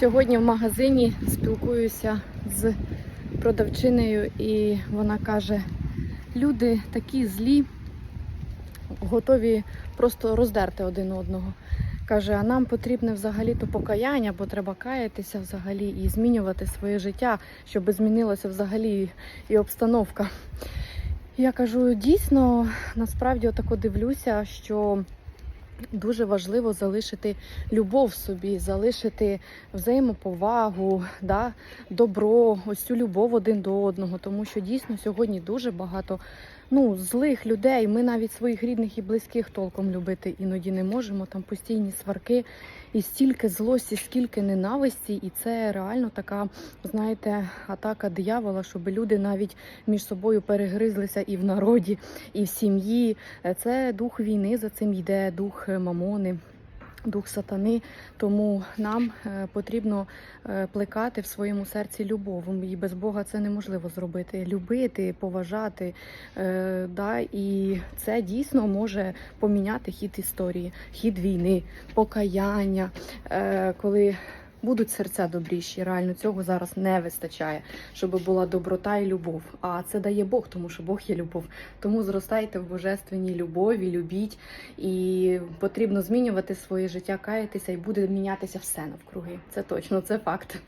Сьогодні в магазині спілкуюся з продавчинею, і вона каже: люди такі злі, готові просто роздерти один одного. Каже, а нам потрібне взагалі-то покаяння, бо треба каятися взагалі і змінювати своє життя, щоб змінилася взагалі і обстановка. Я кажу, дійсно, насправді отако дивлюся, що дуже важливо залишити любов собі, залишити взаємоповагу, да, добро, ось цю любов один до одного. Тому що дійсно сьогодні дуже багато ну, злих людей. Ми навіть своїх рідних і близьких толком любити іноді не можемо. Там постійні сварки і стільки злості, скільки ненависті, і це реально така, знаєте, атака диявола, щоб люди навіть між собою перегризлися і в народі, і в сім'ї. Це дух війни, за цим йде дух е, мамони. Дух сатани, тому нам е, потрібно е, плекати в своєму серці любов. І без Бога це неможливо зробити. Любити, поважати. Е, да, і це дійсно може поміняти хід історії, хід війни, покаяння, коли будуть серця добріші. Реально цього зараз не вистачає, щоб була доброта і любов. А це дає Бог, тому що Бог є любов. Тому зростайте в божественній любові, любіть, і потрібно змінювати своє життя, каятися, і буде мінятися все навкруги. Це точно, це факт.